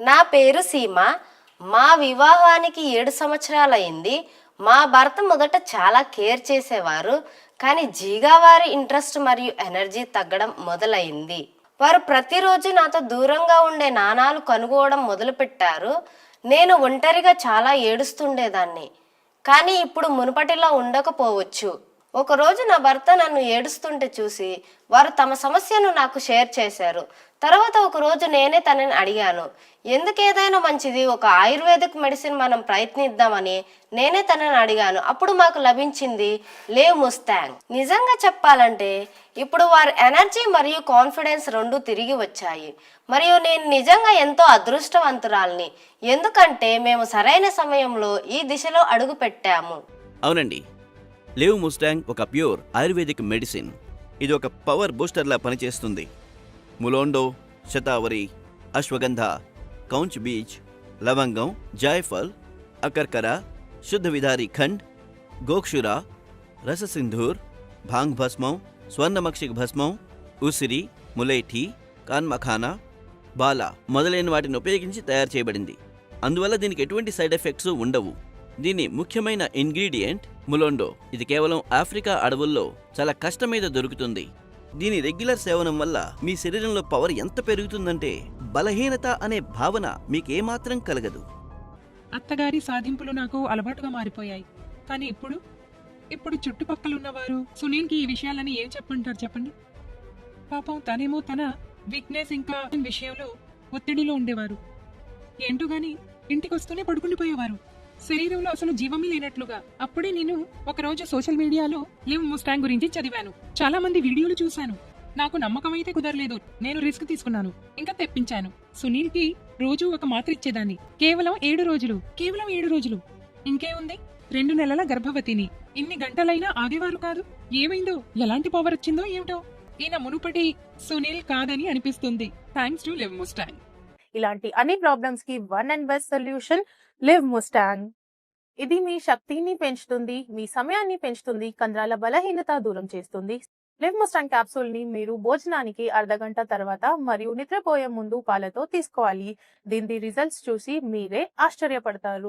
నా పేరు సీమ. మా వివాహానికి ఏడు సంవత్సరాలైంది. మా భర్త మొదట చాలా కేర్ చేసేవారు. కానీ జీగా వారి ఇంట్రెస్ట్ మరియు ఎనర్జీ తగ్గడం మొదలైంది. వారు ప్రతిరోజు నాతో దూరంగా ఉండే నాణాలు కనుగోవడం మొదలుపెట్టారు. నేను ఒంటరిగా చాలా ఏడుస్తుండేదాన్ని. కానీ ఇప్పుడు మునుపటిలా ఉండకపోవచ్చు. ఒకరోజు నా భర్త నన్ను ఏడుస్తుంటే చూసి వారు తమ సమస్యను నాకు షేర్ చేశారు. తర్వాత ఒకరోజు నేనే తనని అడిగాను. ఎందుకేదైనా మంచిది? ఒక ఆయుర్వేదిక్ మెడిసిన్ మనం ప్రయత్నిద్దామని నేనే తనని అడిగాను. అప్పుడు మాకు లభించింది లేవ్ ముస్తాంగ్ నిజంగా చెప్పాలంటే ఇప్పుడు వారి ఎనర్జీ మరియు కాన్ఫిడెన్స్ రెండు తిరిగి వచ్చాయి. మరియు నేను నిజంగా ఎంతో అదృష్టవంతురాల్ని. ఎందుకంటే మేము సరైన సమయంలో ఈ దిశలో అడుగు పెట్టాము అవునండి. లివ్ ముస్టాంగ్ ఒక ప్యూర్ ఆయుర్వేదిక్ మెడిసిన్. ఇది ఒక పవర్ బూస్టర్లా పనిచేస్తుంది. ములోండో శతావరి అశ్వగంధ కౌంచ్ బీచ్ లవంగం జాయఫల్ అకర్కర శుద్ధ విధారి ఖండ్ గోక్షురా రససింధూర్ భాంగ్ భస్మం స్వర్ణమక్షిక్ భస్మం ఉసిరి ములేఠి కాన్మఖానా బాల మొదలైన వాటిని ఉపయోగించి తయారు చేయబడింది. అందువల్ల దీనికి ఎటువంటి సైడ్ ఎఫెక్ట్స్ ఉండవు. దీని ముఖ్యమైన ఇంగ్రీడియంట్ ములోండో ఇది కేవలం ఆఫ్రికా అడవుల్లో చాలా కష్టం మీద దొరుకుతుంది. దీని రెగ్యులర్ సేవనం వల్ల మీ శరీరంలో పవర్ ఎంత పెరుగుతుందంటే బలహీనత అనే భావన మీకేమాత్రం కలగదు. అత్తగారి సాధింపులు నాకు అలవాటుగా మారిపోయాయి. కానీ ఇప్పుడు? ఇప్పుడు చుట్టుపక్కల ఉన్నవారు సునీల్కి ఈ విషయాలని ఏం చెప్పంటారు చెప్పండి? పాపం తనేమో తన వీక్నెస్ ఇంకా విషయంలో ఒత్తిడిలో ఉండేవారు. ఏంటో గాని ఇంటికి వస్తూనే పడుకుండిపోయేవారు. శరీరంలో అసలు జీవమే లేనట్లుగా. అప్పుడే నేను ఒకరోజు సోషల్ మీడియాలో లివ్ ముస్టాంగ్ గురించి చదివాను. చాలా మంది వీడియోలు చూశాను. నాకు నమ్మకం అయితే కుదరలేదు. నేను రిస్క్ తీసుకున్నాను. ఇంకా తెప్పించాను. సునీల్కి రోజు ఒక మాత్ర ఇచ్చేదాన్ని. కేవలం ఏడు రోజులు. కేవలం ఏడు రోజులు. ఇంకే ఉంది? రెండు నెలల గర్భవతిని. ఇన్ని గంటలైనా ఆగేవారు కాదు. ఏమైందో? ఎలాంటి పవర్ వచ్చిందో ఏమిటో? ఈయన మునుపటి సునీల్ కాదని అనిపిస్తుంది. థ్యాంక్స్ టు లివ్ ముస్టాంగ్ ఇలాంటి అన్ని ప్రాబ్లమ్స్కి one and best solution Liv Mustang ఇది మీ శక్తిని పెంచుతుంది మీ సమయాన్ని పెంచుతుంది కంద్రాల బలహీనత దూరం చేస్తుంది. లివ్ ముస్టాంగ్ క్యాప్సూల్ని మీరు భోజనానికి అర్ధ గంట తర్వాత మరియు నిద్రపోయే ముందు పాలతో తీసుకోవాలి. దీని రిజల్ట్స్ చూసి మీరే ఆశ్చర్యపడతారు.